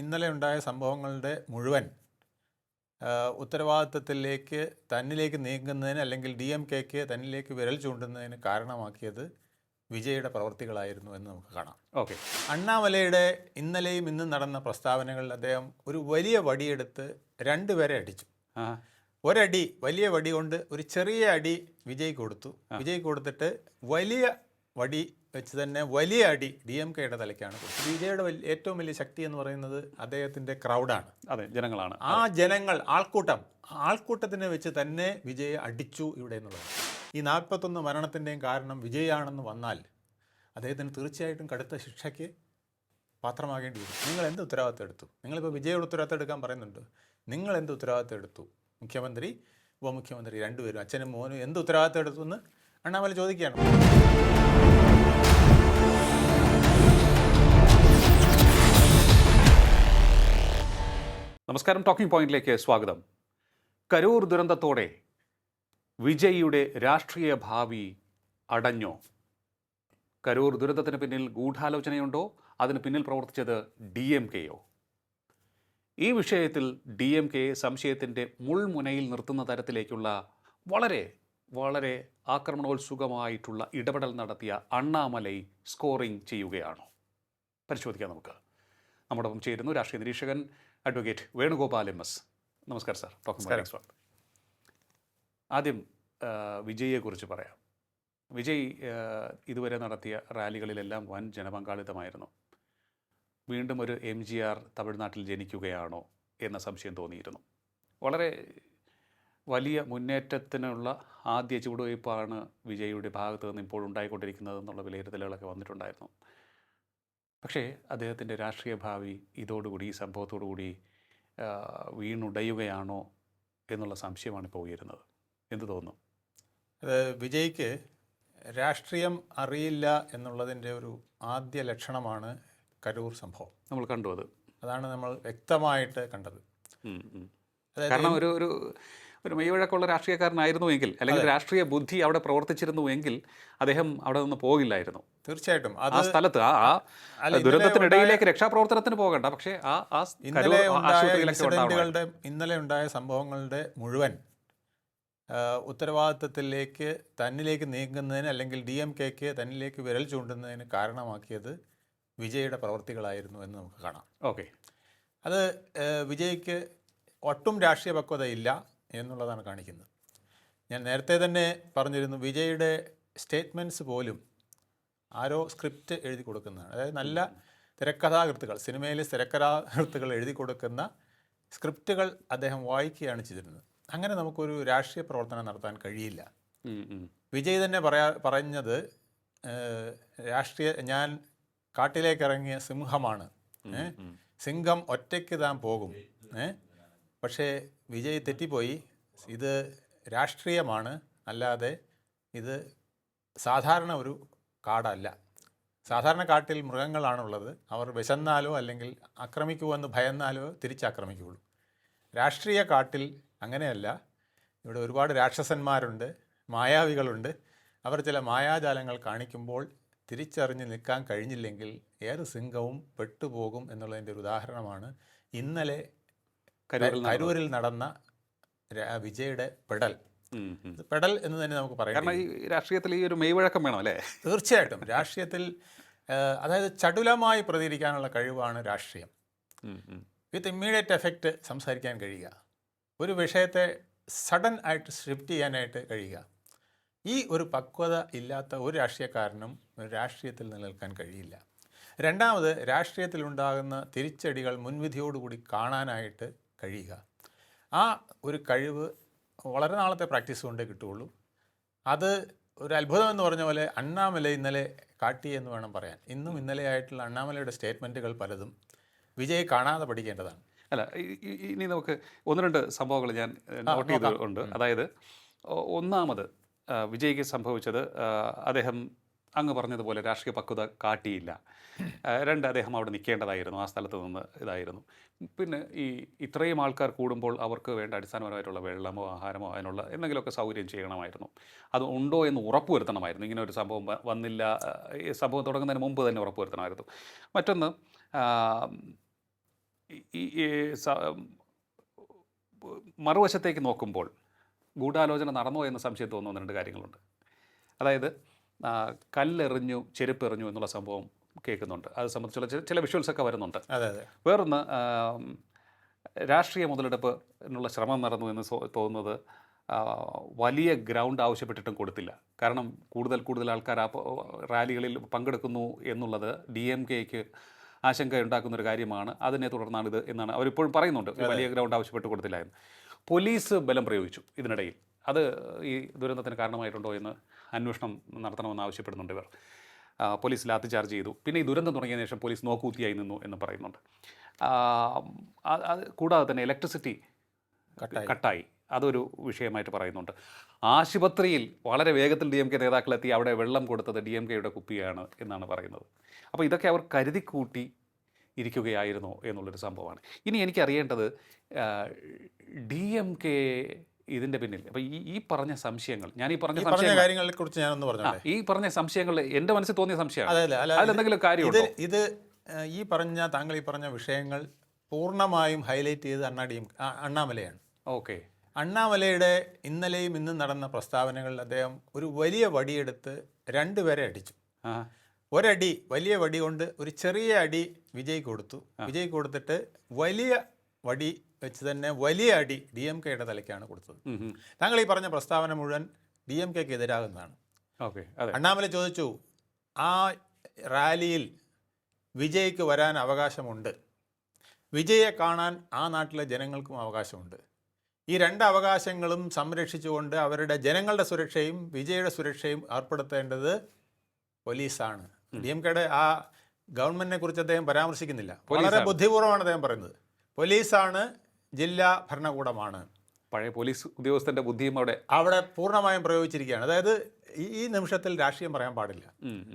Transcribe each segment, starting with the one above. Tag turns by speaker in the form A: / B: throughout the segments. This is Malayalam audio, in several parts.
A: ഇന്നലെ ഉണ്ടായ സംഭവങ്ങളുടെ മുഴുവൻ ഉത്തരവാദിത്തത്തിലേക്ക് തന്നിലേക്ക് നീങ്ങുന്നതിന് അല്ലെങ്കിൽ ഡി എം കെക്ക് തന്നിലേക്ക് വിരൽ ചൂണ്ടുന്നതിന് കാരണമാക്കിയത് വിജയുടെ പ്രവർത്തികളായിരുന്നു എന്ന് നമുക്ക് കാണാം.
B: ഓക്കെ.
A: അണ്ണാമലയുടെ ഇന്നലെയും ഇന്നും നടന്ന പ്രസ്താവനകളിൽ അദ്ദേഹം ഒരു വലിയ വടിയെടുത്ത് രണ്ടുപേരെ അടിച്ചു. ഒരടി വലിയ വടി കൊണ്ട് ഒരു ചെറിയ അടി വിജയ് കൊടുത്തു. വിജയ് കൊടുത്തിട്ട് വലിയ വടി വെച്ച് തന്നെ വലിയ അടി ഡി എം കെയുടെ തലയ്ക്കാണ് ബി വലിയ ഏറ്റവും വലിയ ശക്തി എന്ന് പറയുന്നത് അദ്ദേഹത്തിന്റെ ക്രൗഡാണ്.
B: അതെ ജനങ്ങളാണ്.
A: ആ ജനങ്ങൾ ആൾക്കൂട്ടം ആൾക്കൂട്ടത്തിനെ വെച്ച് തന്നെ വിജയെ അടിച്ചു ഇവിടെ എന്നുള്ളത് ഈ നാൽപ്പത്തൊന്ന് മരണത്തിന്റെയും കാരണം വിജയാണെന്ന് വന്നാൽ അദ്ദേഹത്തിന് തീർച്ചയായിട്ടും കടുത്ത ശിക്ഷയ്ക്ക് പാത്രമാകേണ്ടി വരും. നിങ്ങൾ എന്ത് ഉത്തരവാദിത്തം എടുത്തു? നിങ്ങളിപ്പോൾ വിജയുടെ ഉത്തരവാദിത്തം എടുക്കാൻ പറയുന്നുണ്ട്. നിങ്ങൾ എന്ത് ഉത്തരവാദിത്തം എടുത്തു? മുഖ്യമന്ത്രി ഉപമുഖ്യമന്ത്രി രണ്ടുപേരും അച്ഛനും മോനും എന്ത് ഉത്തരവാദിത്തം എടുത്തു എന്ന് അണ്ണാമല ചോദിക്കുകയാണ്.
B: നമസ്കാരം. ടോക്കിംഗ് പോയിന്റിലേക്ക് സ്വാഗതം. കരൂർ ദുരന്തത്തോടെ വിജയിയുടെ രാഷ്ട്രീയ ഭാവി അടഞ്ഞോ? കരൂർ ദുരന്തത്തിന് പിന്നിൽ ഗൂഢാലോചനയുണ്ടോ? അതിന് പിന്നിൽ പ്രവർത്തിച്ചത് ഡി എം കെയോ? ഈ വിഷയത്തിൽ ഡി എം കെയെ സംശയത്തിന്റെ മുൾമുനയിൽ നിർത്തുന്ന തരത്തിലേക്കുള്ള വളരെ വളരെ ആക്രമണോത്സുകമായിട്ടുള്ള ഇടപെടൽ നടത്തിയ അണ്ണാമലൈ സ്കോറിംഗ് ചെയ്യുകയാണോ. പരിശോധിക്കാം നമുക്ക്. നമ്മോടൊപ്പം ചേരുന്നു രാഷ്ട്രീയ നിരീക്ഷകൻ അഡ്വക്കേറ്റ് വേണുഗോപാൽ എം എസ്. നമസ്കാരം സാർ. സ്വാഗതം. ആദ്യം വിജയിയെക്കുറിച്ച് പറയാം. വിജയ് ഇതുവരെ നടത്തിയ റാലികളിലെല്ലാം വൻ ജനപങ്കാളിത്തമായിരുന്നു. വീണ്ടും ഒരു എം ജി ആർ തമിഴ്നാട്ടിൽ ജനിക്കുകയാണോ എന്ന സംശയം തോന്നിയിരുന്നു. വളരെ വലിയ മുന്നേറ്റത്തിനുള്ള ആദ്യ ചുവടുവയ്പ്പാണ് വിജയിയുടെ ഭാഗത്ത് നിന്ന് ഇപ്പോൾ ഉണ്ടായിക്കൊണ്ടിരിക്കുന്നത് എന്നുള്ള വിലയിരുത്തലുകളൊക്കെ വന്നിട്ടുണ്ടായിരുന്നു. പക്ഷേ അദ്ദേഹത്തിന്റെ രാഷ്ട്രീയ ഭാവി ഇതോടുകൂടി ഈ സംഭവത്തോടുകൂടി കൂടി വീണുടയുകയാണോ എന്നുള്ള സംശയമാണ് ഇപ്പോൾ ഉയരുന്നത്. എന്ത് തോന്നുന്നു?
A: അത് വിജയ്ക്ക് രാഷ്ട്രീയം അറിയില്ല എന്നുള്ളതിന്റെ ഒരു ആദ്യ ലക്ഷണമാണ് കരൂർ സംഭവം.
B: നമ്മൾ കണ്ടു അത്.
A: അതാണ് നമ്മൾ വ്യക്തമായിട്ട് കണ്ടത്.
B: കാരണം ഒരു ഒരു ഒരു മെയ്വഴക്കമുള്ള രാഷ്ട്രീയക്കാരനായിരുന്നു എങ്കിൽ അല്ലെങ്കിൽ രാഷ്ട്രീയ ബുദ്ധി അവിടെ പ്രവർത്തിച്ചിരുന്നു എങ്കിൽ അദ്ദേഹം അവിടെ നിന്ന് പോകില്ലായിരുന്നു.
A: തീർച്ചയായിട്ടും.
B: ആ സ്ഥലത്ത് ആ ദുരന്തത്തിനിടയിലേക്ക് രക്ഷാപ്രവർത്തനത്തിന് പോകണ്ട. പക്ഷേ ആ ആ
A: ഇന്നലെ ഇന്നലെ ഉണ്ടായ സംഭവങ്ങളുടെ മുഴുവൻ ഉത്തരവാദിത്തത്തിലേക്ക് തന്നിലേക്ക് നീങ്ങുന്നതിന് അല്ലെങ്കിൽ ഡി എം കെക്ക് തന്നിലേക്ക് വിരൽ ചൂണ്ടുന്നതിന് കാരണമാക്കിയത് വിജയുടെ പ്രവർത്തികളായിരുന്നു എന്ന് നമുക്ക് കാണാം.
B: ഓക്കെ.
A: അത് വിജയ്ക്ക് ഒട്ടും രാഷ്ട്രീയ പക്വത ഇല്ല എന്നുള്ളതാണ് കാണിക്കുന്നത് ഞാൻ നേരത്തെ തന്നെ പറഞ്ഞിരുന്നു വിജയുടെ സ്റ്റേറ്റ്മെന്റ്സ് പോലും ആരോ സ്ക്രിപ്റ്റ് എഴുതി കൊടുക്കുന്നതാണ് അതായത് നല്ല തിരക്കഥാകൃത്തുകൾ സിനിമയിലെ തിരക്കഥാകൃത്തുകൾ എഴുതി കൊടുക്കുന്ന സ്ക്രിപ്റ്റുകൾ അദ്ദേഹം വായിക്കുകയാണ് ചെയ്തിരുന്നത് അങ്ങനെ നമുക്കൊരു രാഷ്ട്രീയ പ്രവർത്തനം നടത്താൻ കഴിയില്ല. വിജയ് തന്നെ പറയാ പറഞ്ഞത് രാഷ്ട്രീയ ഞാൻ കാട്ടിലേക്ക് ഇറങ്ങിയ സിംഹമാണ്? സിംഹം ഒറ്റയ്ക്ക് താൻ പോകും ഏ? പക്ഷേ വിജയ് തെറ്റിപ്പോയി. ഇത് രാഷ്ട്രീയമാണ്. അല്ലാതെ ഇത് സാധാരണ ഒരു കാടല്ല. സാധാരണ കാട്ടിൽ മൃഗങ്ങളാണുള്ളത്. അവർ വിശന്നാലോ അല്ലെങ്കിൽ ആക്രമിക്കുമെന്ന് ഭയന്നാലോ തിരിച്ചാക്രമിക്കുകയുള്ളൂ. രാഷ്ട്രീയ കാട്ടിൽ അങ്ങനെയല്ല. ഇവിടെ ഒരുപാട് രാക്ഷസന്മാരുണ്ട് മായാവികളുണ്ട്. അവർ ചില മായാജാലങ്ങൾ കാണിക്കുമ്പോൾ തിരിച്ചറിഞ്ഞ് നിൽക്കാൻ കഴിഞ്ഞില്ലെങ്കിൽ ഏത് സിംഹവും പെട്ടുപോകും എന്നുള്ളതിന്റെ ഒരു ഉദാഹരണമാണ്. ഇന്നലെ
B: കരൂരിൽ
A: നടന്ന വിജയുടെ പെടൽ. പെടൽ എന്ന് തന്നെ നമുക്ക് പറയാം
B: കാരണം ഈ രാഷ്ട്രീയത്തിൽ ഈ ഒരു മെയ്വഴക്കം വേണം അല്ലേ?
A: തീർച്ചയായിട്ടും. രാഷ്ട്രീയത്തിൽ അതായത് ചടുലമായി പ്രതികരിക്കാനുള്ള കഴിവാണ് രാഷ്ട്രീയം. വിത്ത് ഇമ്മീഡിയറ്റ് എഫക്റ്റ് സംസാരിക്കാൻ കഴിയുക. ഒരു വിഷയത്തെ സഡൻ ആയിട്ട് ഷിഫ്റ്റ് ചെയ്യാനായിട്ട് കഴിയുക. ഈ ഒരു പക്വത ഇല്ലാത്ത ഒരു രാഷ്ട്രീയക്കാരനും ഒരു രാഷ്ട്രീയത്തിൽ നിലനിൽക്കാൻ കഴിയില്ല. രണ്ടാമത് രാഷ്ട്രീയത്തിലുണ്ടാകുന്ന തിരിച്ചടികൾ മുൻവിധിയോടുകൂടി കാണാനായിട്ട് കഴിയുക. ആ ഒരു കഴിവ് വളരെ നാളത്തെ പ്രാക്ടീസ് കൊണ്ടേ കിട്ടുകയുള്ളൂ. അത് ഒരു അത്ഭുതം എന്ന് പറഞ്ഞ പോലെ അണ്ണാമല ഇന്നലെ കാട്ടി എന്ന് വേണം പറയാൻ. ഇന്നും ഇന്നലെയായിട്ടുള്ള അണ്ണാമലയുടെ സ്റ്റേറ്റ്മെന്റുകൾ പലതും വിജയ് കാണാതെ പഠിക്കേണ്ടതാണ്.
B: അല്ല ഇനി നമുക്ക് ഒന്ന് രണ്ട് സംഭവങ്ങൾ ഞാൻ നോട്ട് ചെയ്തിട്ടുണ്ട് അതായത് ഒന്നാമത് വിജയ്ക്ക് സംഭവിച്ചത് അദ്ദേഹം അങ്ങ് പറഞ്ഞതുപോലെ രാഷ്ട്രീയ പക്വത കാട്ടിയില്ല. രണ്ട് അദ്ദേഹം അവിടെ നിൽക്കേണ്ടതായിരുന്നു ആ സ്ഥലത്ത് നിന്ന് ഇതായിരുന്നു. പിന്നെ ഈ ഇത്രയും ആൾക്കാർ കൂടുമ്പോൾ അവർക്ക് വേണ്ട അടിസ്ഥാനപരമായിട്ടുള്ള വെള്ളമോ ആഹാരമോ അതിനുള്ള എന്തെങ്കിലുമൊക്കെ സൗകര്യം ചെയ്യണമായിരുന്നു. അത് ഉണ്ടോ എന്ന് ഉറപ്പുവരുത്തണമായിരുന്നു ഇങ്ങനെ ഒരു സംഭവം വന്നില്ല സംഭവം തുടങ്ങുന്നതിന് മുമ്പ് തന്നെ ഉറപ്പുവരുത്തണമായിരുന്നു മറ്റൊന്ന് ഈ മറുവശത്തേക്ക് നോക്കുമ്പോൾ ഗൂഢാലോചന നടന്നോ എന്ന സംശയം തോന്നുന്ന രണ്ട് കാര്യങ്ങളുണ്ട്. അതായത് കല്ലെറിഞ്ഞു ചെരുപ്പെറിഞ്ഞു എന്നുള്ള സംഭവം കേൾക്കുന്നുണ്ട്. അത് സംബന്ധിച്ചുള്ള ചില ചില വിഷ്വൽസൊക്കെ വരുന്നുണ്ട്.
A: അതെ അതെ.
B: വേറൊന്ന് രാഷ്ട്രീയ മുതലെടുപ്പ് എന്നുള്ള ശ്രമം നടന്നു എന്ന് തോന്നുന്നത് വലിയ ഗ്രൗണ്ട് ആവശ്യപ്പെട്ടിട്ടും കൊടുത്തില്ല. കാരണം കൂടുതൽ കൂടുതൽ ആൾക്കാർ ആ റാലികളിൽ പങ്കെടുക്കുന്നു എന്നുള്ളത് ഡി എം കെക്ക് ആശങ്ക ഉണ്ടാക്കുന്ന ഒരു കാര്യമാണ്. അതിനെ തുടർന്നാണിത് എന്നാണ് അവരിപ്പോഴും പറയുന്നുണ്ട്. വലിയ ഗ്രൗണ്ട് ആവശ്യപ്പെട്ട് കൊടുത്തില്ല എന്ന്. പോലീസ് ബലം പ്രയോഗിച്ചു ഇതിനിടയിൽ. അത് ഈ ദുരന്തത്തിന് കാരണമായിട്ടുണ്ടോ എന്ന് അന്വേഷണം നടത്തണമെന്ന് ആവശ്യപ്പെടുന്നുണ്ട് ഇവർ. പോലീസ് ലാത്തി ചാർജ് ചെയ്തു. പിന്നെ ഈ ദുരന്തം തുടങ്ങിയതിനു ശേഷം പോലീസ് നോക്കൂത്തിയായി നിന്നു എന്ന് പറയുന്നുണ്ട്. കൂടാതെ തന്നെ ഇലക്ട്രിസിറ്റി
A: കട്ടായി.
B: കട്ടായി. അതൊരു വിഷയമായിട്ട് പറയുന്നുണ്ട്. ആശുപത്രിയിൽ വളരെ വേഗത്തിൽ ഡി എം കെ നേതാക്കളെത്തി അവിടെ വെള്ളം കൊടുത്തത് ഡി എം കെയുടെ കുപ്പിയാണ് എന്നാണ് പറയുന്നത്. അപ്പോൾ ഇതൊക്കെ അവർ കരുതിക്കൂട്ടി ഇരിക്കുകയായിരുന്നോ എന്നുള്ളൊരു സംഭവമാണ്. ഇനി എനിക്കറിയേണ്ടത് ഡി എം കെ ഇതിന്റെ പിന്നിൽ. അപ്പോൾ ഈ ഈ പറഞ്ഞ സംശയങ്ങൾ ഞാൻ ഈ പറഞ്ഞ സംശയങ്ങളെ
A: കാര്യങ്ങളെ കുറിച്ച് ഞാനൊന്ന് പറഞ്ഞു
B: ഈ പറഞ്ഞ സംശയങ്ങൾ എന്റെ മനസ്സിൽ തോന്നിയ സംശയമാണ്.
A: അതെന്തെങ്കിലും കാര്യം
B: അതിലെന്തെങ്കിലും
A: ഇത്
B: കാര്യമുണ്ടോ?
A: ഇത് ഈ പറഞ്ഞ താങ്കൾ ഈ പറഞ്ഞ വിഷയങ്ങൾ പൂർണമായും ഹൈലൈറ്റ് ചെയ്ത് അണ്ണാടിയും അണ്ണാമലയാണ്.
B: ഓക്കെ.
A: അണ്ണാമലയുടെ ഇന്നലെയും ഇന്നും നടന്ന പ്രസ്താവനകളിൽ അദ്ദേഹം ഒരു വലിയ വടിയെടുത്ത് രണ്ടുപേരെ അടിച്ചു. ഒരടി വലിയ വടി കൊണ്ട് ഒരു ചെറിയ അടി വിജയ് കൊടുത്തു. വിജയ് കൊടുത്തിട്ട് വലിയ വടി വെച്ച് തന്നെ വലിയ അടി ഡി എം കെയുടെ തലയ്ക്കാണ് കൊടുത്തത്. താങ്കൾ ഈ പറഞ്ഞ പ്രസ്താവന മുഴുവൻ ഡി എം കെക്ക് എതിരാകുന്നതാണ്.
B: ഓക്കെ
A: അണ്ണാമല ചോദിച്ചു ആ റാലിയിൽ വിജയ്ക്ക് വരാൻ അവകാശമുണ്ട്. വിജയെ കാണാൻ ആ നാട്ടിലെ ജനങ്ങൾക്കും അവകാശമുണ്ട്. ഈ രണ്ട് അവകാശങ്ങളും സംരക്ഷിച്ചുകൊണ്ട് അവരുടെ ജനങ്ങളുടെ സുരക്ഷയും വിജയുടെ സുരക്ഷയും ഏർപ്പെടുത്തേണ്ടത് പോലീസാണ്. ഡി എം കെയുടെ ആ ഗവൺമെന്റിനെ കുറിച്ച് അദ്ദേഹം പരാമർശിക്കുന്നില്ല. വളരെ. ബുദ്ധിപൂർവമാണ് അദ്ദേഹം പറയുന്നത്. പോലീസാണ് ജില്ലാ ഭരണകൂടമാണ്.
B: പഴയ പോലീസ് ഉദ്യോഗസ്ഥന്റെ ബുദ്ധിയും അവിടെ
A: അവിടെ പൂർണമായും പ്രയോഗിച്ചിരിക്കുകയാണ്. അതായത് ഈ നിമിഷത്തിൽ രാഷ്ട്രീയം പറയാൻ പാടില്ല.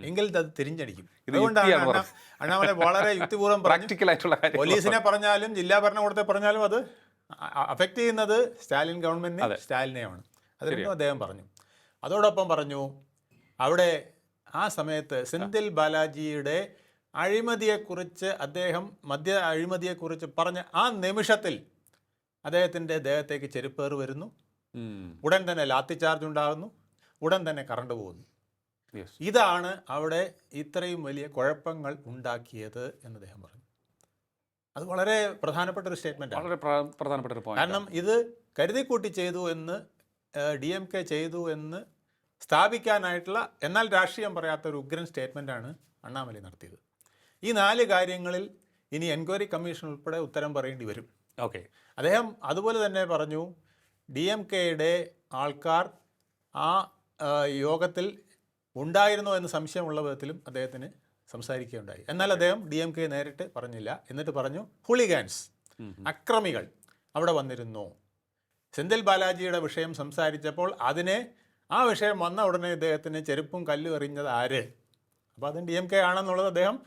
A: എങ്കിൽ അത് തിരിഞ്ഞടിക്കും.
B: ഇതുകൊണ്ടാണ്
A: അതുകൊണ്ടാണ് അണ്ണാമല വളരെ യുക്തിപൂർവം പ്രാക്ടിക്കലായിട്ടുള്ള
B: പ്രാക്ടിക്കൽ ആയിട്ടുള്ള കാര്യം
A: പോലീസിനെ പറഞ്ഞാലും ജില്ലാ ഭരണകൂടത്തെ പറഞ്ഞാലും അത് അഫക്റ്റ് ചെയ്യുന്നത് സ്റ്റാലിൻ ഗവൺമെന്റിനെ സ്റ്റാലിനെയാണ്. അതിനും അദ്ദേഹം പറഞ്ഞു. അതോടൊപ്പം പറഞ്ഞു അവിടെ ആ സമയത്ത് സെന്തിൽ ബാലാജിയുടെ അഴിമതിയെക്കുറിച്ച് അദ്ദേഹം മദ്യ അഴിമതിയെക്കുറിച്ച് പറഞ്ഞ ആ നിമിഷത്തിൽ അദ്ദേഹത്തിന്റെ ദേഹത്തേക്ക് ചെരുപ്പേറ് വരുന്നു. ഉടൻ തന്നെ ലാത്തി ചാർജ് ഉണ്ടാകുന്നു. ഉടൻ തന്നെ കറണ്ട് പോകുന്നു. ഇതാണ് അവിടെ ഇത്രയും വലിയ കുഴപ്പങ്ങൾ ഉണ്ടാക്കിയത് എന്ന് അദ്ദേഹം പറഞ്ഞു. അത് വളരെ പ്രധാനപ്പെട്ട ഒരു സ്റ്റേറ്റ്മെന്റ്
B: വളരെ പ്രധാനപ്പെട്ട ഒരു
A: കാരണം ഇത് കരുതിക്കൂട്ടി ചെയ്തു എന്ന് ഡി എം കെ ചെയ്തു എന്ന് സ്ഥാപിക്കാനായിട്ടുള്ള എന്നാൽ രാഷ്ട്രീയം പറയാത്ത ഒരു ഉഗ്രൻ സ്റ്റേറ്റ്മെന്റ് ആണ് അണ്ണാമലൈ നടത്തിയത്. ഈ നാല് കാര്യങ്ങളിൽ ഇനി എൻക്വയറി കമ്മീഷൻ ഉൾപ്പെടെ ഉത്തരം പറയേണ്ടി വരും.
B: ഓക്കെ.
A: അദ്ദേഹം അതുപോലെ തന്നെ പറഞ്ഞു ഡി എം കെയുടെ ആൾക്കാർ ആ യോഗത്തിൽ ഉണ്ടായിരുന്നോ എന്ന് സംശയമുള്ള വിധത്തിലും അദ്ദേഹത്തിന് സംസാരിക്കുകയുണ്ടായി. എന്നാൽ അദ്ദേഹം ഡി എം കെ നേരിട്ട് പറഞ്ഞില്ല. എന്നിട്ട് പറഞ്ഞു ഹുളിഗാൻസ് അക്രമികൾ അവിടെ വന്നിരുന്നു. സെന്തിൽ ബാലാജിയുടെ വിഷയം സംസാരിച്ചപ്പോൾ അതിനെ ആ വിഷയം വന്ന ഉടനെ ഇദ്ദേഹത്തിന് ചെരുപ്പും കല്ലും എറിഞ്ഞത് ആര്? അപ്പോൾ അത് ഡി എം കെ ആണെന്നുള്ളത് അദ്ദേഹം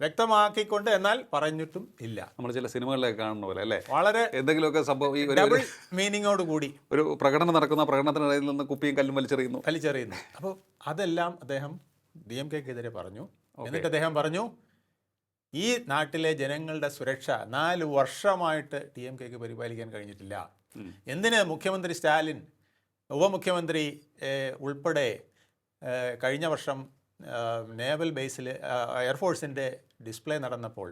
A: വ്യക്തമാക്കിക്കൊണ്ട് എന്നാൽ പറഞ്ഞിട്ടും ഇല്ല.
B: നമ്മൾ ചില സിനിമകളിലൊക്കെ കാണുന്ന പോലെ അല്ലേ?
A: വളരെ
B: എന്തെങ്കിലുമൊക്കെ സംഭവം ഈ ഒരു
A: മീനിങ്ങോട് കൂടി.
B: ഒരു പ്രകടനം നടക്കുന്ന പ്രകടനത്തിനിടയിൽ നിന്ന് കുപ്പിയും കല്ലും വലിച്ചെറിയുന്നു.
A: വലിച്ചെറിയുന്നു. അപ്പോൾ അതെല്ലാം അദ്ദേഹം ഡി എം കെക്കെതിരെ പറഞ്ഞു. എന്നിട്ട് അദ്ദേഹം പറഞ്ഞു ഈ നാട്ടിലെ ജനങ്ങളുടെ സുരക്ഷ നാല് വർഷമായിട്ട് ഡി എം കെക്ക് പരിപാലിക്കാൻ കഴിഞ്ഞിട്ടില്ല. എന്തിന് മുഖ്യമന്ത്രി സ്റ്റാലിൻ ഉപമുഖ്യമന്ത്രി ഉൾപ്പെടെ കഴിഞ്ഞ വർഷം നേവൽ ബേസിൽ എയർഫോഴ്സിന്റെ ഡിസ്പ്ലേ നടന്നപ്പോൾ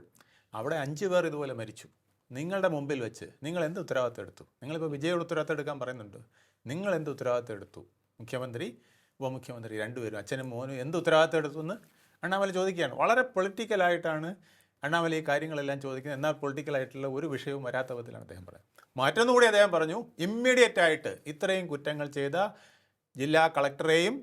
A: അവിടെ അഞ്ച് പേർ ഇതുപോലെ മരിച്ചു. നിങ്ങളുടെ മുമ്പിൽ വെച്ച് നിങ്ങൾ എന്ത് ഉത്തരവാദിത്തം എടുത്തു? നിങ്ങളിപ്പോൾ വിജയോട് ഉത്തരവാദിത്തം എടുക്കാൻ പറയുന്നുണ്ട്. നിങ്ങൾ എന്ത് ഉത്തരവാദിത്തം എടുത്തു? മുഖ്യമന്ത്രി ഉപമുഖ്യമന്ത്രി രണ്ടുപേരും അച്ഛനും മോനും എന്ത് ഉത്തരവാദിത്തം എടുത്തു എന്ന് അണ്ണാമല ചോദിക്കുകയാണ്. വളരെ പൊളിറ്റിക്കലായിട്ടാണ് അണ്ണാമല ഈ കാര്യങ്ങളെല്ലാം ചോദിക്കുന്നത്. എന്നാൽ പൊളിറ്റിക്കലായിട്ടുള്ള ഒരു വിഷയവും വരാത്ത വിധത്തിലാണ് അദ്ദേഹം പറയുന്നത്. മറ്റൊന്നുകൂടി അദ്ദേഹം പറഞ്ഞു ഇമ്മീഡിയറ്റ് ആയിട്ട് ഇത്രയും കുറ്റങ്ങൾ ചെയ്ത ജില്ലാ കളക്ടറെയും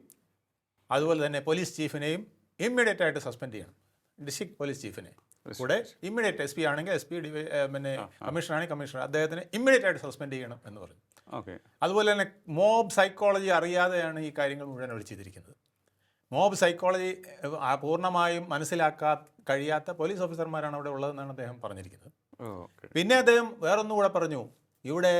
A: അതുപോലെ തന്നെ പോലീസ് ചീഫിനെയും ഇമ്മീഡിയറ്റ് ആയിട്ട് സസ്പെൻഡ് ചെയ്യണം. ഡിസ്ട്രിക്ട് പോലീസ് ചീഫിനെ കൂടെ ഇമ്മീഡിയറ്റ് എസ് പി ആണെങ്കിൽ എസ് പി ഡി പിന്നെ കമ്മീഷണർ ആണെങ്കിൽ കമ്മീഷണർ അദ്ദേഹത്തിന് ഇമ്മീഡിയറ്റ് ആയിട്ട് സസ്പെൻഡ് ചെയ്യണം എന്ന് പറഞ്ഞു
B: ഓക്കെ.
A: അതുപോലെ തന്നെ മോബ് സൈക്കോളജി അറിയാതെയാണ് ഈ കാര്യങ്ങൾ മുഴുവൻ അവർ ചെയ്തിരിക്കുന്നത് മോബ് സൈക്കോളജി പൂർണമായും മനസ്സിലാക്കാ കഴിയാത്ത പോലീസ് ഓഫീസർമാരാണ് അവിടെ ഉള്ളതെന്നാണ് അദ്ദേഹം പറഞ്ഞിരിക്കുന്നത്. പിന്നെ അദ്ദേഹം വേറൊന്നുകൂടെ പറഞ്ഞു. ഇവിടെ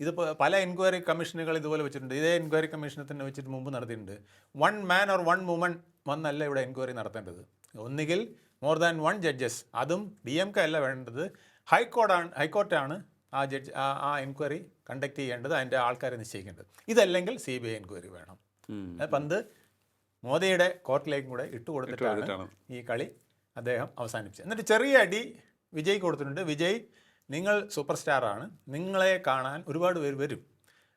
A: ഇത് പല എൻക്വയറി കമ്മീഷനുകൾ ഇതുപോലെ വെച്ചിട്ടുണ്ട്. ഇതേ എൻക്വയറി കമ്മീഷനെ തന്നെ വെച്ചിട്ട് മുമ്പ് നടത്തിയിട്ടുണ്ട്. One man or one woman വന്നല്ല ഇവിടെ എൻക്വയറി നടത്തേണ്ടത്. ഒന്നുകിൽ മോർ ദാൻ വൺ ജഡ്ജസ് അതും ഡി എം കെ അല്ല വേണ്ടത്. ഹൈക്കോടാണ് ഹൈക്കോർട്ടാണ് ആ ജഡ്ജ് ആ എൻക്വയറി കണ്ടക്ട് ചെയ്യേണ്ടത് അതിന്റെ ആൾക്കാരെ നിശ്ചയിക്കേണ്ടത്. ഇതല്ലെങ്കിൽ സി ബി ഐ എൻക്വയറി വേണം. പന്ത് മോദിയുടെ കോർട്ടിലേക്കും കൂടെ ഇട്ട് കൊടുത്തിട്ടാണ്
B: കൊടുത്തിട്ടാണ്.
A: ഈ കളി അദ്ദേഹം അവസാനിപ്പിച്ചത്. എന്നിട്ട് ചെറിയ അടി വിജയ് കൊടുത്തിട്ടുണ്ട്. വിജയ് നിങ്ങൾ സൂപ്പർ സ്റ്റാറാണ് നിങ്ങളെ കാണാൻ ഒരുപാട് പേര് വരും.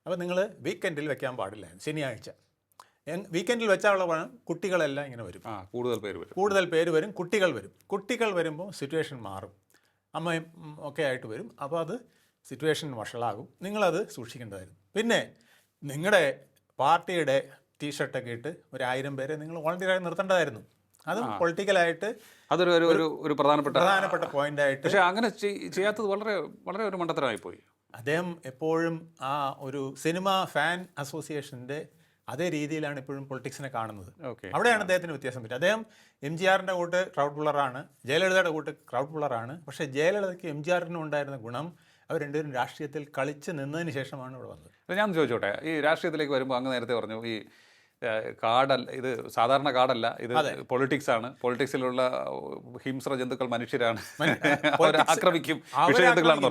A: അപ്പോൾ നിങ്ങൾ വീക്കെൻഡിൽ വെക്കാൻ പാടില്ല ശനിയാഴ്ച. വീക്കെൻഡിൽ വെച്ചാലുള്ള പണം കുട്ടികളെല്ലാം ഇങ്ങനെ വരും.
B: കൂടുതൽ പേര് വരും.
A: കൂടുതൽ പേര് വരും കുട്ടികൾ വരും. കുട്ടികൾ വരുമ്പോൾ സിറ്റുവേഷൻ മാറും. അമ്മയും ഒക്കെ ആയിട്ട് വരും. അപ്പോൾ അത് സിറ്റുവേഷൻ വഷളാകും. നിങ്ങളത് സൂക്ഷിക്കേണ്ടതായിരുന്നു. പിന്നെ നിങ്ങളുടെ പാർട്ടിയുടെ ടീഷർട്ടൊക്കെ ഇട്ട് ഒരു ആയിരം പേരെ നിങ്ങൾ വോളണ്ടിയറായി നിർത്തേണ്ടതായിരുന്നു. അതും പൊളിറ്റിക്കലായിട്ട്
B: അതൊരു ഒരു ഒരു ഒരു പ്രധാനപ്പെട്ട
A: പ്രധാനപ്പെട്ട പോയിന്റ് ആയിട്ട്
B: പക്ഷെ അങ്ങനെ ചെയ്- ചെയ്യാത്തത് വളരെ വളരെ ഒരു മണ്ടത്തരമായി പോയി
A: അദ്ദേഹം എപ്പോഴും ആ ഒരു സിനിമ ഫാൻ അസോസിയേഷന്റെ അതേ രീതിയിലാണ് ഇപ്പോഴും പൊളിറ്റിക്സിനെ കാണുന്നത്.
B: ഓക്കെ.
A: അവിടെയാണ് അദ്ദേഹത്തിന് വ്യത്യാസം പറ്റുക അദ്ദേഹം എം ജി ആറിന്റെ കൂട്ട് ക്രൗഡ് പുള്ളറാണ് ജയലളിതയുടെ കൂട്ട് ക്രൗഡ് പുള്ളറാണ്. പക്ഷേ ജയലളിതയ്ക്ക് എം ജി ആറിനും ഉണ്ടായിരുന്ന ഗുണം അവർ രണ്ടുപേരും രാഷ്ട്രീയത്തിൽ കളിച്ച് നിന്നതിന് ശേഷമാണ് ഇവിടെ വന്നത്.
B: അപ്പോൾ ഞാൻ ചോദിച്ചോട്ടെ ഈ രാഷ്ട്രീയത്തിലേക്ക് വരുമ്പോൾ അങ്ങ് നേരത്തെ പറഞ്ഞു ഈ കാർഡല്ല ഇത് സാധാരണ കാടല്ല ഇത് പൊളിറ്റിക്സ് ആണ്. പൊളിറ്റിക്സിലുള്ള ഹിംസ്ര ജന്തുക്കൾ മനുഷ്യരാണ്. ആക്രമിക്കും.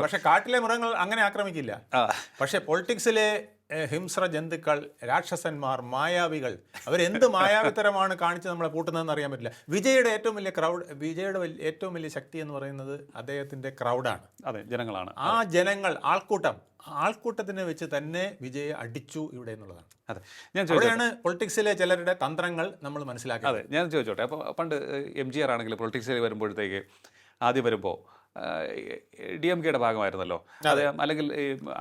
A: പക്ഷെ കാട്ടിലെ മൃഗങ്ങൾ അങ്ങനെ ആക്രമിക്കില്ല. പക്ഷെ പൊളിറ്റിക്സിലെ ഹിംസ്ര ജന്തുക്കൾ രാക്ഷസന്മാർ മായാവികൾ അവരെന്ത് മായാവിത്തരമാണ് കാണിച്ച് നമ്മളെ കൂട്ടുന്നതെന്ന് അറിയാൻ പറ്റില്ല. വിജയുടെ ഏറ്റവും വലിയ ക്രൗഡ് വിജയുടെ ഏറ്റവും വലിയ ശക്തി എന്ന് പറയുന്നത് അദ്ദേഹത്തിന്റെ ക്രൗഡാണ്.
B: അതെ ജനങ്ങളാണ്.
A: ആ ജനങ്ങൾ ആൾക്കൂട്ടം ആൾക്കൂട്ടത്തിനെ വെച്ച് തന്നെ വിജയെ അടിച്ചു ഇവിടെ എന്നുള്ളതാണ്.
B: അതെ ഞാൻ
A: അവിടെയാണ് പൊളിറ്റിക്സിലെ ചിലരുടെ തന്ത്രങ്ങൾ നമ്മൾ മനസ്സിലാക്കി
B: അതെ ഞാൻ ചോദിച്ചോട്ടെ. അപ്പോൾ പണ്ട് എം ജി ആർ ആണെങ്കിൽ പൊളിറ്റിക്സിൽ വരുമ്പോഴത്തേക്ക് ആദ്യം വരുമ്പോൾ ഡി എം കെയുടെ ഭാഗമായിരുന്നല്ലോ. അദ്ദേഹം അല്ലെങ്കിൽ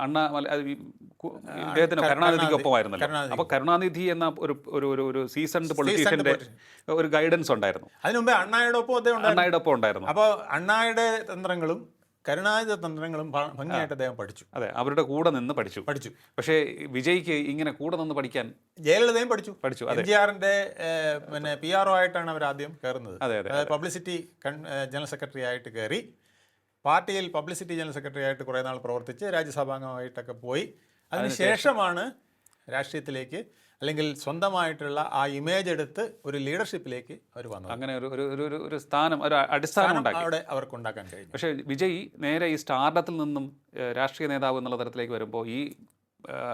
B: അണ്ണ ഇദ്ദേഹത്തിന് കരുണാനിധിക്ക് ഒപ്പമായിരുന്നല്ലോ. അപ്പൊ കരുണാനിധി എന്ന ഒരു ഒരു ഒരു ഒരു സീസൺഡ് പൊളിറ്റീഷ്യന്റെ ഒരു ഗൈഡൻസ് ഉണ്ടായിരുന്നു.
A: അതിനു മുമ്പേ അണ്ണായുടെ ഒപ്പം
B: അണ്ണയുടെ ഒപ്പം ഉണ്ടായിരുന്നു.
A: അപ്പോൾ അണ്ണായുടെ തന്ത്രങ്ങളും കരുണാനിധി തന്ത്രങ്ങളും ഭംഗിയായിട്ട് അദ്ദേഹം പഠിച്ചു.
B: അതെ അവരുടെ കൂടെ നിന്ന് പഠിച്ചു.
A: പഠിച്ചു.
B: പക്ഷേ വിജയ്ക്ക് ഇങ്ങനെ കൂടെ നിന്ന് പഠിക്കാൻ
A: ജയലളിതയും പഠിച്ചു.
B: പഠിച്ചു
A: എം
B: അതെ
A: ജി ആറിന്റെ പിന്നെ പി ആർ ഒ ആയിട്ടാണ് അവർ ആദ്യം കയറുന്നത്
B: അതെ അതെ.
A: പബ്ലിസിറ്റി ജനറൽ സെക്രട്ടറി ആയിട്ട് കയറി. പാർട്ടിയിൽ പബ്ലിസിറ്റി ജനറൽ സെക്രട്ടറി ആയിട്ട് കുറേ നാൾ പ്രവർത്തിച്ച് രാജ്യസഭാംഗമായിട്ടൊക്കെ പോയി. അതിനുശേഷമാണ് രാഷ്ട്രീയത്തിലേക്ക് അല്ലെങ്കിൽ സ്വന്തമായിട്ടുള്ള ആ ഇമേജ് എടുത്ത് ഒരു ലീഡർഷിപ്പിലേക്ക് അവർ വന്നു
B: അങ്ങനെ ഒരു ഒരു ഒരു- ഒരു സ്ഥാനം ഒരു അടിസ്ഥാനം ഉണ്ടാക്കി.
A: അവിടെ അവർക്ക് ഉണ്ടാക്കാൻ കഴിഞ്ഞു.
B: പക്ഷേ വിജയ് നേരെ ഈ സ്റ്റാർഡത്തിൽ നിന്നും രാഷ്ട്രീയ നേതാവ് എന്നുള്ള തരത്തിലേക്ക് വരുമ്പോൾ ഈ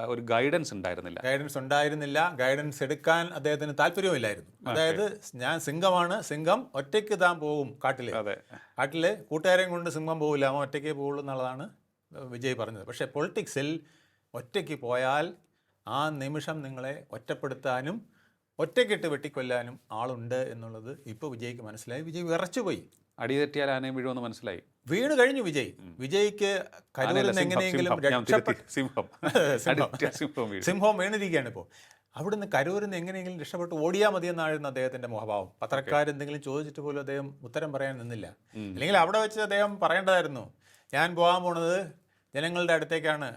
B: ഒരു ഗൈഡൻസ് ഉണ്ടായിരുന്നില്ല.
A: ഗൈഡൻസ് ഉണ്ടായിരുന്നില്ല. ഗൈഡൻസ് എടുക്കാൻ അദ്ദേഹത്തിന് താല്പര്യവുമില്ലായിരുന്നു. അതായത് ഞാൻ സിംഗമാണ് സിംഗം ഒറ്റയ്ക്ക് താൻ പോകും കാട്ടിൽ
B: അതെ.
A: കാട്ടിൽ കൂട്ടുകാരെയും കൊണ്ട് സിംഹം പോകില്ല അവൻ ഒറ്റയ്ക്ക് പോകുള്ളൂ എന്നുള്ളതാണ് വിജയ് പറഞ്ഞത്. പക്ഷേ പൊളിറ്റിക്സിൽ ഒറ്റയ്ക്ക് പോയാൽ ആ നിമിഷം നിങ്ങളെ ഒറ്റപ്പെടുത്താനും ഒറ്റയ്ക്കിട്ട് വെട്ടിക്കൊല്ലാനും ആളുണ്ട് എന്നുള്ളത് ഇപ്പോൾ വിജയ്ക്ക് മനസ്സിലായി. വിജയ് വിറച്ചുപോയി.
B: അടിതെറ്റിയാൽ ആനയും വീഴുമെന്ന് മനസ്സിലായി.
A: വീണ് കഴിഞ്ഞു വിജയ്. വിജയ്ക്ക് എങ്ങനെയെങ്കിലും
B: സിംഹം. സിംഹം.
A: വീണിരിക്കുകയാണ് ഇപ്പോൾ അവിടുന്ന് കരൂരിൽ നിന്ന് എങ്ങനെയെങ്കിലും രക്ഷപ്പെട്ട് ഓടിയാൽ മതി എന്നായിരുന്നു അദ്ദേഹത്തിന്റെ മുഖഭാവം. പത്രക്കാരെന്തെങ്കിലും ചോദിച്ചിട്ട് പോലും അദ്ദേഹം ഉത്തരം പറയാൻ നിന്നില്ല. അല്ലെങ്കിൽ അവിടെ വെച്ച് അദ്ദേഹം പറയേണ്ടതായിരുന്നു ഞാൻ പോകാൻ പോണത് ജനങ്ങളുടെ അടുത്തേക്കാണ്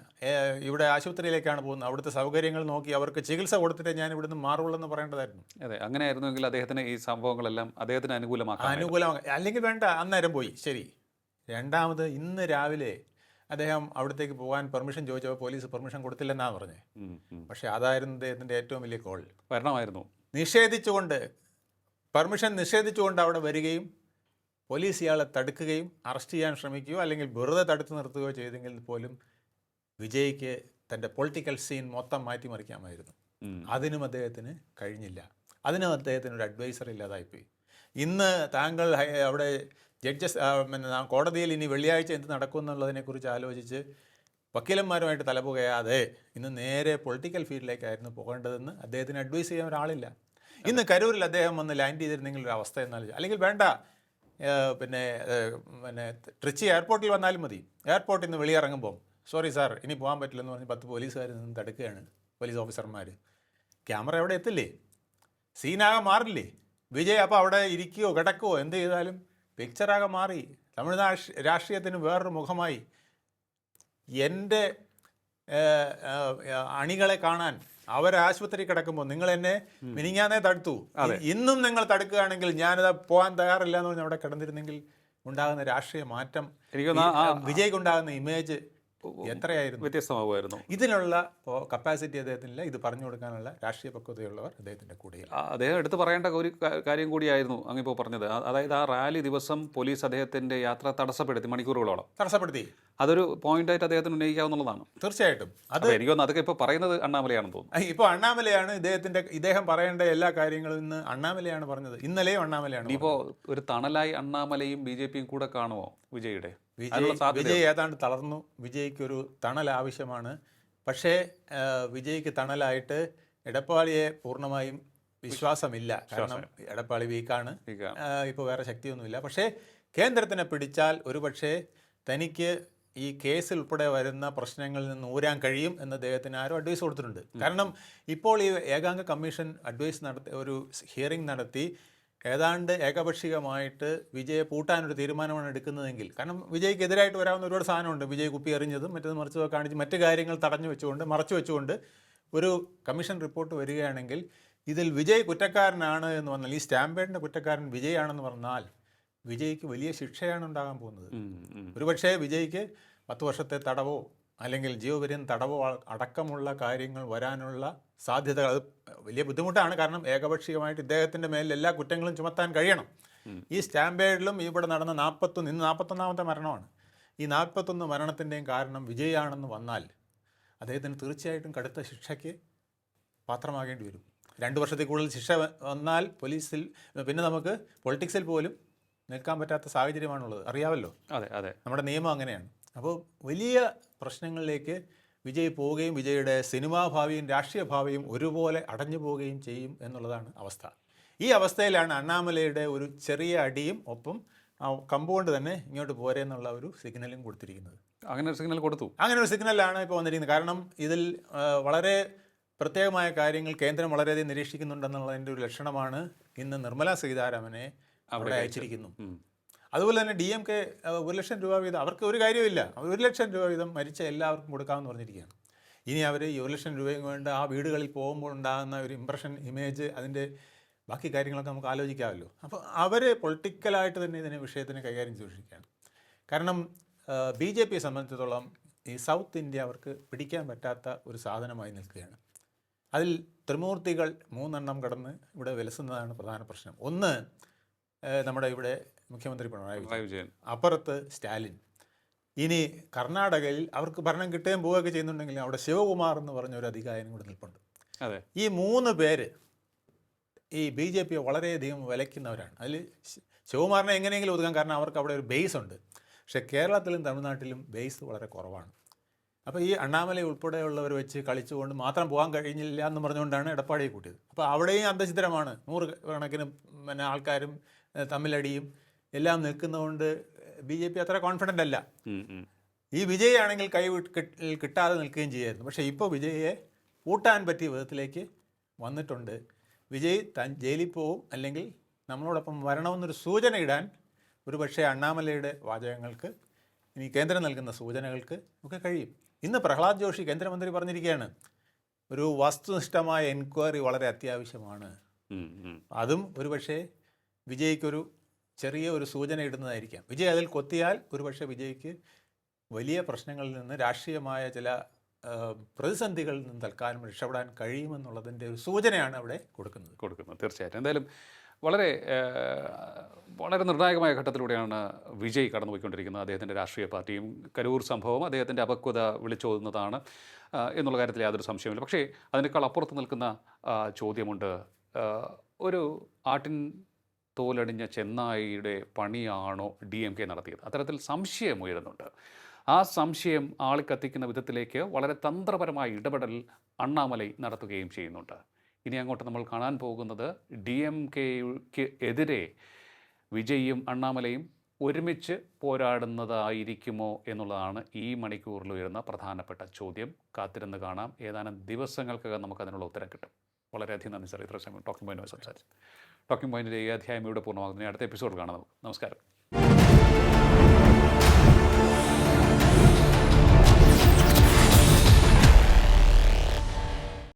A: ഇവിടെ ആശുപത്രിയിലേക്കാണ് പോകുന്നത്. അവിടുത്തെ സൗകര്യങ്ങൾ നോക്കി അവർക്ക് ചികിത്സ കൊടുത്തിട്ടേ ഞാൻ ഇവിടുന്ന് മാറുള്ളൂ എന്ന് പറയേണ്ടതായിരുന്നു.
B: അതെ അങ്ങനെയായിരുന്നുവെങ്കിൽ അദ്ദേഹത്തിന് ഈ സംഭവങ്ങളെല്ലാം അദ്ദേഹത്തിന് അനുകൂലമാക്കാം
A: അനുകൂലം അല്ലെങ്കിൽ വേണ്ട അന്നേരം പോയി. ശരി. രണ്ടാമത് ഇന്ന് രാവിലെ അദ്ദേഹം അവിടത്തേക്ക് പോകാൻ പെർമിഷൻ ചോദിച്ചപ്പോൾ പോലീസ് പെർമിഷൻ കൊടുത്തില്ലെന്നാണ് പറഞ്ഞത്. പക്ഷേ അതായിരുന്നു അദ്ദേഹത്തിന്റെ ഏറ്റവും വലിയ കോൾ.
B: വരണമായിരുന്നു.
A: നിഷേധിച്ചുകൊണ്ട് പെർമിഷൻ നിഷേധിച്ചുകൊണ്ട് അവിടെ വരികയും പോലീസ് ഇയാളെ തടുക്കുകയും അറസ്റ്റ് ചെയ്യാൻ ശ്രമിക്കുകയോ അല്ലെങ്കിൽ വെറുതെ തടുത്തു നിർത്തുകയോ ചെയ്തെങ്കിൽ പോലും വിജയ്ക്ക് തന്റെ പൊളിറ്റിക്കൽ സീൻ മൊത്തം മാറ്റിമറിക്കാമായിരുന്നു. അതിനും അദ്ദേഹത്തിന് കഴിഞ്ഞില്ല. അതിനും അദ്ദേഹത്തിന് ഒരു അഡ്വൈസർ ഇല്ലാതായിപ്പോയി. ഇന്ന് താങ്കൾ അവിടെ ജഡ്ജസ് പിന്നെ കോടതിയിൽ ഇനി വെള്ളിയാഴ്ച എന്ത് നടക്കും എന്നുള്ളതിനെക്കുറിച്ച് ആലോചിച്ച് വക്കീലന്മാരുമായിട്ട് തലപുകയാതെ ഇന്ന് നേരെ പൊളിറ്റിക്കൽ ഫീൽഡിലേക്കായിരുന്നു പോകേണ്ടതെന്ന് അദ്ദേഹത്തിന് അഡ്വൈസ് ചെയ്യാൻ ഒരാളില്ല. ഇന്ന് കരൂരിൽ അദ്ദേഹം വന്ന് ലാൻഡ് ചെയ്തിരുന്നെങ്കിൽ ഒരു അവസ്ഥ എന്നാൽ അല്ലെങ്കിൽ വേണ്ട പിന്നെ പിന്നെ ട്രിച്ചി എയർപോർട്ടിൽ വന്നാലും മതി. എയർപോർട്ടിൽ നിന്ന് വെളിയിറങ്ങുമ്പോൾ സോറി സാർ ഇനി പോകാൻ പറ്റില്ലെന്ന് പറഞ്ഞ് പത്ത് പോലീസുകാർ നിന്ന് തടുക്കുകയാണ് പോലീസ് ഓഫീസർമാർ ക്യാമറ എവിടെ എത്തില്ലേ? സീനാകെ മാറില്ലേ? വിജയ് അപ്പോൾ അവിടെ ഇരിക്കുകയോ കിടക്കുകയോ എന്ത് ചെയ്താലും പിക്ചറാകെ മാറി. തമിഴ്നാട് രാഷ്ട്രീയത്തിന് വേറൊരു മുഖമായി. എന്റെ അണികളെ കാണാൻ അവർ ആശുപത്രി കിടക്കുമ്പോൾ നിങ്ങൾ എന്നെ മിനിങ്ങാന്നേ തടുത്തു. ഇന്നും നിങ്ങൾ തടുക്കുകയാണെങ്കിൽ ഞാനത് പോകാൻ തയ്യാറില്ല എന്ന് പറഞ്ഞ് അവിടെ കിടന്നിരുന്നെങ്കിൽ ഉണ്ടാകുന്ന രാഷ്ട്രീയ മാറ്റം വിജയ്ക്ക് ഉണ്ടാകുന്ന ഇമേജ് എത്രയായിരുന്നു?
B: വ്യത്യസ്തമാകുമായിരുന്നു
A: ഇതിനുള്ള കപ്പാസിറ്റി അദ്ദേഹത്തിനില്ല. ഇത് പറഞ്ഞു കൊടുക്കാനുള്ള രാഷ്ട്രീയ പക്വതയുള്ളവർ അദ്ദേഹത്തിന്റെ
B: കൂടെ അദ്ദേഹം എടുത്തു പറയേണ്ട ഒരു കാര്യം കൂടിയായിരുന്നു അങ്ങിപ്പോൾ പറഞ്ഞത്. അതായത് ആ റാലി ദിവസം പോലീസ് അദ്ദേഹത്തിന്റെ യാത്ര തടസ്സപ്പെടുത്തി മണിക്കൂറുകളോളം.
A: തടസ്സപ്പെടുത്തി.
B: അതൊരു പോയിന്റ് ആയിട്ട് അദ്ദേഹത്തിന് ഉന്നയിക്കാവുന്നതാണ്
A: തീർച്ചയായിട്ടും. അത്
B: എനിക്കൊന്ന് എനിക്ക് തോന്നുന്നു അതൊക്കെ ഇപ്പോൾ പറയുന്നത് അണ്ണാമലയാണെന്ന് തോന്നുന്നു.
A: ഇപ്പോൾ അണ്ണാമലയാണ് ഇദ്ദേഹത്തിന്റെ ഇദ്ദേഹം പറയേണ്ട എല്ലാ കാര്യങ്ങളും ഇന്ന് അണ്ണാമലയാണ് പറഞ്ഞത്. ഇന്നലെയും അണ്ണാമലയാണ്
B: ഇപ്പോൾ ഒരു തണലായി അണ്ണാമലയും ബി ജെ പിയും കൂടെ കാണുമോ വിജയുടെ?
A: വിജയ് ഏതാണ്ട് തളർന്നു. വിജയ്ക്ക് ഒരു തണൽ ആവശ്യമാണ്. പക്ഷേ വിജയ്ക്ക് തണലായിട്ട് എടപ്പാളിയെ പൂർണമായും വിശ്വാസമില്ല. കാരണം എടപ്പാളി വീക്കാണ്.
B: വീക്കാണ്.
A: ഇപ്പോൾ വേറെ ശക്തിയൊന്നുമില്ല. പക്ഷേ കേന്ദ്രത്തിനെ പിടിച്ചാൽ ഒരുപക്ഷേ തനിക്ക് ഈ കേസിൽ ഉൾപ്പെടെ വരുന്ന പ്രശ്നങ്ങളിൽ നിന്ന് ഊരാൻ കഴിയും എന്ന് അദ്ദേഹത്തിന് ആരോ അഡ്വൈസ് കൊടുത്തിട്ടുണ്ട്. കാരണം ഇപ്പോൾ ഈ ഏകാംഗ കമ്മീഷൻ അഡ്വൈസ് നടത്തി ഒരു ഹിയറിംഗ് നടത്തി ഏതാണ്ട് ഏകപക്ഷീയമായിട്ട് വിജയെ പൂട്ടാനൊരു തീരുമാനമാണ് എടുക്കുന്നതെങ്കിൽ കാരണം വിജയ്ക്ക് എതിരായിട്ട് വരാവുന്ന ഒരുപാട് സാധനമുണ്ട് വിജയ് കുപ്പി എറിഞ്ഞതും മറ്റത് മറിച്ചതൊക്കെ കാണിച്ച് മറ്റു കാര്യങ്ങൾ തടഞ്ഞു വെച്ചുകൊണ്ട് മറച്ചു വെച്ചുകൊണ്ട് ഒരു കമ്മീഷൻ റിപ്പോർട്ട് വരികയാണെങ്കിൽ ഇതിൽ വിജയ് കുറ്റക്കാരനാണ് എന്ന് പറഞ്ഞാൽ ഈ സ്റ്റാമ്പേഡിന്റെ കുറ്റക്കാരൻ വിജയാണെന്ന് പറഞ്ഞാൽ വിജയ്ക്ക് വലിയ ശിക്ഷയാണ് ഉണ്ടാകാൻ പോകുന്നത്. ഒരുപക്ഷേ വിജയ്ക്ക് പത്ത് വർഷത്തെ തടവോ അല്ലെങ്കിൽ ജീവപര്യം തടവോ അടക്കമുള്ള കാര്യങ്ങൾ വരാനുള്ള സാധ്യതകൾ. അത് വലിയ ബുദ്ധിമുട്ടാണ്. കാരണം ഏകപക്ഷീയമായിട്ട് ഇദ്ദേഹത്തിന്റെ മേലിൽ എല്ലാ കുറ്റങ്ങളും ചുമത്താൻ കഴിയണം. ഈ സ്റ്റാമ്പേഡിലും ഇവിടെ നടന്ന നാൽപ്പത്തൊന്ന് ഇന്ന് നാൽപ്പത്തൊന്നാമത്തെ മരണമാണ്. ഈ നാൽപ്പത്തൊന്ന് മരണത്തിന്റെയും കാരണം വിജയാണെന്ന് വന്നാൽ അദ്ദേഹത്തിന് തീർച്ചയായിട്ടും കടുത്ത ശിക്ഷയ്ക്ക് പാത്രമാകേണ്ടി വരും. രണ്ട് വർഷത്തിൽ കൂടുതൽ ശിക്ഷ വന്നാൽ പോലീസിൽ പിന്നെ നമുക്ക് പൊളിറ്റിക്സിൽ പോലും നിൽക്കാൻ പറ്റാത്ത സാഹചര്യമാണുള്ളത്. അറിയാമല്ലോ
B: അതെ അതെ.
A: നമ്മുടെ നിയമം അങ്ങനെയാണ്. അപ്പോൾ വലിയ പ്രശ്നങ്ങളിലേക്ക് വിജയ് പോവുകയും വിജയുടെ സിനിമാ ഭാവിയും രാഷ്ട്രീയ ഭാവിയും ഒരുപോലെ അടഞ്ഞു പോവുകയും ചെയ്യും എന്നുള്ളതാണ് അവസ്ഥ. ഈ അവസ്ഥയിലാണ് അണ്ണാമലയുടെ ഒരു ചെറിയ അടിയും ഒപ്പം കമ്പുകൊണ്ട് തന്നെ ഇങ്ങോട്ട് പോരെ എന്നുള്ള ഒരു സിഗ്നലും കൊടുത്തിരിക്കുന്നത്.
B: അങ്ങനെ ഒരു സിഗ്നൽ കൊടുത്തു.
A: അങ്ങനെ ഒരു സിഗ്നലാണ് ഇപ്പോൾ വന്നിരിക്കുന്നത്. കാരണം ഇതിൽ വളരെ പ്രത്യേകമായ കാര്യങ്ങൾ കേന്ദ്രം വളരെയധികം നിരീക്ഷിക്കുന്നുണ്ടെന്നുള്ളതിന്റെ ഒരു ലക്ഷണമാണ് ഇന്ന് നിർമ്മല സീതാരാമനെ അവിടെ അയച്ചിരിക്കുന്നു. അതുപോലെ തന്നെ ഡി എം കെ ഒരു ലക്ഷം രൂപ വീതം അവർക്ക് ഒരു കാര്യമില്ല ഒരു ലക്ഷം രൂപ വീതം മരിച്ച എല്ലാവർക്കും കൊടുക്കാമെന്ന് പറഞ്ഞിരിക്കുകയാണ്. ഇനി അവർ ഈ ഒരു ലക്ഷം രൂപയും വേണ്ട ആ വീടുകളിൽ പോകുമ്പോൾ ഉണ്ടാകുന്ന ഒരു ഇമ്പ്രഷൻ ഇമേജ് അതിന്റെ ബാക്കി കാര്യങ്ങളൊക്കെ നമുക്ക് ആലോചിക്കാമല്ലോ. അപ്പോൾ അവർ പൊളിറ്റിക്കലായിട്ട് തന്നെ ഇതിനെ വിഷയത്തിനെ കൈകാര്യം ചെയ്തിരിക്കുകയാണ് കാരണം ബി ജെ പിയെ സംബന്ധിച്ചിടത്തോളം ഈ സൗത്ത് ഇന്ത്യ അവർക്ക് പിടിക്കാൻ പറ്റാത്ത ഒരു സാധനമായി നിൽക്കുകയാണ്. അതിൽ ത്രിമൂർത്തികൾ മൂന്നെണ്ണം കടന്ന് ഇവിടെ വിലസുന്നതാണ് പ്രധാന പ്രശ്നം. ഒന്ന് നമ്മുടെ ഇവിടെ മുഖ്യമന്ത്രി പിണറായി വിജയൻ. അപ്പുറത്ത് സ്റ്റാലിൻ. ഇനി കർണാടകയിൽ അവർക്ക് ഭരണം കിട്ടുകയും പോവുകയൊക്കെ ചെയ്യുന്നുണ്ടെങ്കിൽ അവിടെ ശിവകുമാർ എന്ന് പറഞ്ഞ ഒരു അധികാരം കൂടെ നിൽപ്പുണ്ട്.
B: അതെ.
A: ഈ മൂന്ന് പേര് ഈ ബി ജെ പിയെ വളരെയധികം വിലയ്ക്കുന്നവരാണ് അതിൽ ശിവകുമാറിനെ എങ്ങനെയെങ്കിലും ഒതുക്കാൻ കാരണം അവർക്ക് അവിടെ ഒരു ബേസ് ഉണ്ട്. പക്ഷേ കേരളത്തിലും തമിഴ്നാട്ടിലും ബേസ് വളരെ കുറവാണ്. അപ്പോൾ ഈ അണ്ണാമല ഉൾപ്പെടെയുള്ളവർ വെച്ച് കളിച്ചുകൊണ്ട് മാത്രം പോകാൻ കഴിഞ്ഞില്ല എന്ന് പറഞ്ഞുകൊണ്ടാണ് എടപ്പാടിയെ കൂട്ടിയത്. അപ്പോൾ അവിടെയും അന്തചിത്രമാണ്. നൂറ് കണക്കിന് പിന്നെ ആൾക്കാരും തമ്മിലടിയും എല്ലാം നിൽക്കുന്നതുകൊണ്ട് ബി ജെ പി അത്ര കോൺഫിഡന്റ് അല്ല. ഈ വിജയ് ആണെങ്കിൽ കൈ കിട്ടാതെ നിൽക്കുകയും ചെയ്യായിരുന്നു. പക്ഷേ ഇപ്പോൾ വിജയെ കൂട്ടാൻ പറ്റിയ വിധത്തിലേക്ക് വന്നിട്ടുണ്ട്. വിജയ് താൻ ജയിലിൽ പോവും അല്ലെങ്കിൽ നമ്മളോടൊപ്പം വരണമെന്നൊരു സൂചന ഇടാൻ ഒരു പക്ഷേ അണ്ണാമലയുടെ വാചകങ്ങൾക്ക് ഇനി കേന്ദ്രം നൽകുന്ന സൂചനകൾക്ക് ഒക്കെ കഴിയും. ഇന്ന് പ്രഹ്ലാദ് ജോഷി കേന്ദ്രമന്ത്രി പറഞ്ഞിരിക്കുകയാണ് ഒരു വസ്തുനിഷ്ഠമായ എൻക്വയറി വളരെ അത്യാവശ്യമാണ്.
B: അതും ഒരു
A: പക്ഷേ ഒരുപക്ഷെ വിജയ്ക്കൊരു ചെറിയ ഒരു സൂചന ഇടുന്നതായിരിക്കാം. വിജയ് അതിൽ കൊത്തിയാൽ ഒരുപക്ഷെ വിജയ്ക്ക് വലിയ പ്രശ്നങ്ങളിൽ നിന്ന് രാഷ്ട്രീയമായ ചില പ്രതിസന്ധികളിൽ നിന്ന് തൽക്കാലം രക്ഷപ്പെടാൻ കഴിയുമെന്നുള്ളതിന്റെ ഒരു സൂചനയാണ് അവിടെ കൊടുക്കുന്നത്.
B: കൊടുക്കുന്നത്. തീർച്ചയായിട്ടും. എന്തായാലും വളരെ വളരെ നിർണായകമായ ഘട്ടത്തിലൂടെയാണ് വിജയ് കടന്നുപോയിക്കൊണ്ടിരിക്കുന്നത്. അദ്ദേഹത്തിന്റെ രാഷ്ട്രീയ പാർട്ടിയും കരൂർ സംഭവം അദ്ദേഹത്തിന്റെ അപക്വത വിളിച്ചോതുന്നതാണ് എന്നുള്ള കാര്യത്തിൽ യാതൊരു സംശയമില്ല പക്ഷേ അതിനേക്കാൾ അപ്പുറത്ത് നിൽക്കുന്ന ചോദ്യമുണ്ട്. ഒരു ആട്ടിൻ തോലടിഞ്ഞ ചെന്നായിയുടെ പണിയാണോ ഡി എം കെ നടത്തിയത്? അത്തരത്തിൽ സംശയം ഉയരുന്നുണ്ട്. ആ സംശയം ആളിക്കത്തിക്കുന്ന വിധത്തിലേക്ക് വളരെ തന്ത്രപരമായ ഇടപെടൽ അണ്ണാമലൈ നടത്തുകയും ചെയ്യുന്നുണ്ട്. ഇനി അങ്ങോട്ട് നമ്മൾ കാണാൻ പോകുന്നത് ഡി എം കെക്ക് എതിരെ വിജയും അണ്ണാമലയും ഒരുമിച്ച് പോരാടുന്നതായിരിക്കുമോ എന്നുള്ളതാണ് ഈ മണിക്കൂറിൽ ഉയരുന്ന പ്രധാനപ്പെട്ട ചോദ്യം. കാത്തിരുന്ന് കാണാം. ഏതാനും ദിവസങ്ങൾക്കകം നമുക്കതിനുള്ള ഉത്തരം കിട്ടും. വളരെയധികം നന്ദി സാർ. ഇത്ര സമയം പോയിന്റ് സംസാരിച്ചു. ടോക്കിംഗ് പോയിന്റിന്റെ ഈ അധ്യായം ഇവിടെ പൂർണമാകുന്നു. ഇനി അടുത്ത എപ്പിസോഡ് കാണാം. നമുക്ക് നമസ്കാരം.